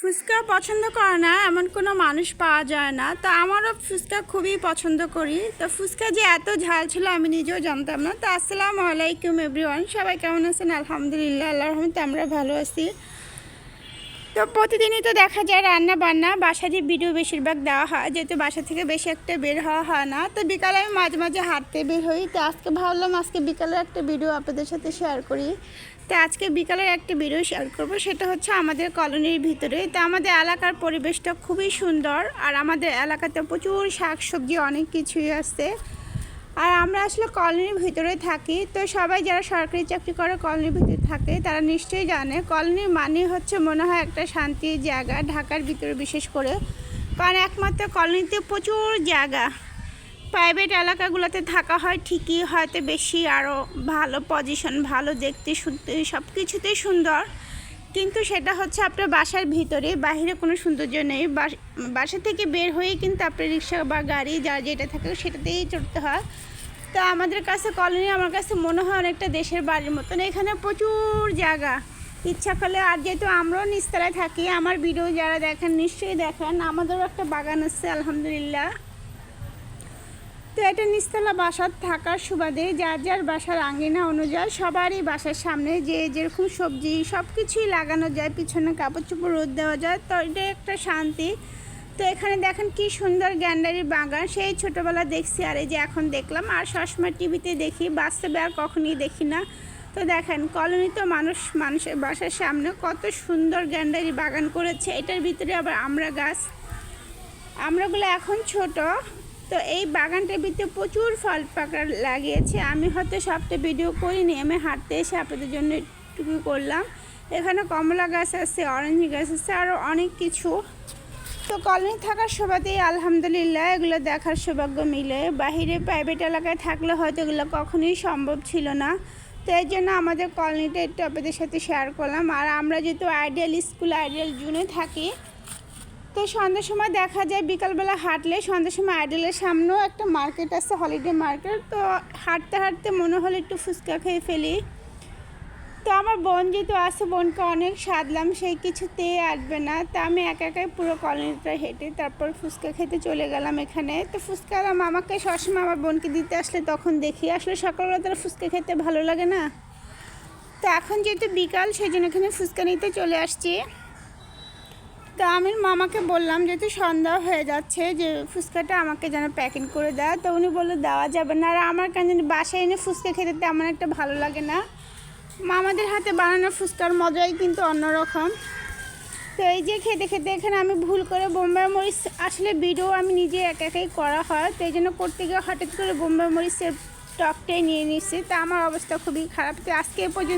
ফুচকা পছন্দ করে না, এমন কোনো মানুষ পাওয়া যায় না। তো আমারও ফুচকা খুবই পছন্দ করি। তো ফুচকা যে এত ঝাল ছিল আমি নিজেও জানতাম না। তো আসসালামু আলাইকুম এভরিওয়ান, সবাই কেমন আছেন? আলহামদুলিল্লাহ আল্লাহ রহমতে আমরা ভালো আছি। তো প্রতিদিনই তো দেখা যায় রান্না বান্না বাসারই ভিডিও বেশিরভাগ দেওয়া হয়, যেহেতু বাসা থেকে বেশি একটা বের হওয়া হয় না। তো বিকালে আমি মাঝে মাঝে হাঁটতে বের হই। তো আজকে ভাবলাম আজকে বিকালে একটা ভিডিও আপনাদের সাথে শেয়ার করি। তো আজকে বিকালের একটা ভিডিও শেয়ার করব, সেটা হচ্ছে আমাদের কলোনির ভিতরে। তো আমাদের এলাকার পরিবেশটা খুবই সুন্দর, আর আমাদের এলাকাতে প্রচুর শাক সবজি অনেক কিছুই আছে। আর আমরা আসলে কলোনির ভিতরে থাকি, তো সবাই যারা সরকারি চাকরি করে কলোনির ভিতরে থাকে, তারা নিশ্চয়ই জানে। কলোনির মানে হচ্ছে মনে হয় একটা শান্তির জায়গা, ঢাকার ভিতরে বিশেষ করে। কারণ একমাত্র কলোনিতে প্রচুর জায়গা। প্রাইভেট এলাকাগুলোতে থাকা হয় ঠিকই, হয়তো বেশি আরও ভালো পজিশন ভালো দেখতে, শুনতে সব কিছুতেই সুন্দর। কিন্তু সেটা হচ্ছে আপনার বাসার ভিতরে বাইরে কোনো সৌন্দর্য নেই। বাসা থেকে বের হয়েই কিন্তু আপনার রিক্সা বা গাড়ি যা যেটা থাকে সেটাতেই চড়তে হয়। তো আমাদের কাছে কলোনি, আমার কাছে মনে হয় অনেকটা দেশের বাড়ির মতন। এখানে প্রচুর জায়গা। ইচ্ছা করলে, আর যেহেতু আমরাও নিচতলায় থাকি, আমার ভিডিও যারা দেখেন নিশ্চয়ই দেখেন। আমাদেরও একটা বাগান আছে, আলহামদুলিল্লাহ। তো এটা নিস্তলা বাসার থাকার সুবাদে যার যার বাসার আঙ্গিনা অনুযায়ী সবারই বাসার সামনে যে যেরকম সবজি সব কিছুই লাগানো যায়, পিছনে কাপড় চোপড় রোদ দেওয়া যায়, তো এটা একটা শান্তি। তো এখানে দেখেন কি সুন্দর গ্যান্ডারি বাগান, সেই ছোটোবেলা দেখছি আর এই যে এখন দেখলাম। আর সবসময় টিভিতে দেখি, বাস্তবে আর কখনই দেখি না। তো দেখেন, কলোনি তো মানুষ, মানুষের বাসার সামনে কত সুন্দর গ্যান্ডারি বাগান করেছে। এটার ভিতরে আবার আমরা গাছ। আমরাগুলো এখন ছোট তো এই বাগানটার ভিতরে প্রচুর ফল পাকা লাগিয়েছে। আমি হয়তো সবটা ভিডিও করিনি, আমি হাঁটতে এসে আপনাদের জন্য একটু করলাম। এখানে কমলা গাছ আছে, অরেঞ্জ গাছ আছে আরও অনেক কিছু। তো কলোনি থাকার সুবাদেই আলহামদুলিল্লাহ এগুলো দেখার সৌভাগ্য মিলে। বাহিরে প্রাইভেট এলাকায় থাকলে হয়তো এগুলো কখনোই সম্ভব ছিল না। তো এই জন্য আমাদের কলোনিটা একটু আপনাদের সাথে শেয়ার করলাম। আর আমরা যেহেতু আইডিয়াল স্কুল আইডিয়াল জুনে থাকি তো সন্ধ্যার সময় দেখা যায়, বিকালবেলা হাঁটলে, সন্ধ্যার সময় আইডলের সামনেও একটা মার্কেট আছে হলিডে মার্কেট তো হাঁটতে হাঁটতে মনে হলো একটু ফুচকা খেয়ে ফেলি। তো আমার বোন যেহেতু আছে, বোনকে অনেক সাধলাম সেই কিছুতে আসবে না। তা আমি একা একাই পুরো কলোনিটা হেঁটে তারপর ফুচকা খেতে চলে গেলাম এখানে। তো ফুচকা মামাকে সবসময় আমার বোনকে দিতে আসলে তখন দেখি। আসলে সকালবেলা তারা ফুচকা খেতে ভালো লাগে না। তো এখন যেহেতু বিকাল, সেই জন্য এখানে ফুচকা নিতে চলে আসছি। তো আমি মামাকে বললাম যেহেতু সন্ধ্যা হয়ে যাচ্ছে যে, ফুচকাটা আমাকে যেন প্যাকিং করে দেয়। তো উনি বলল, দেওয়া যাবে না। আর আমার কেন জানি বাসায় এনে ফুচকা খেতে তেমন একটা ভালো লাগে না। মামাদের হাতে বানানো ফুচকার মজাই কিন্তু অন্যরকম। তো এই যে খেতে খেতে এখানে আমি ভুল করে বোম্বাই মরিচ, আসলে ভিডিও আমি নিজে একা একাই করা হয়, তো এই জন্য করতে গিয়ে হঠাৎ করে বোম্বাই মরিচের টকটাই নিয়ে নিচ্ছি তা আমার অবস্থা খুবই খারাপ। তো আজকে এ পর্যন্ত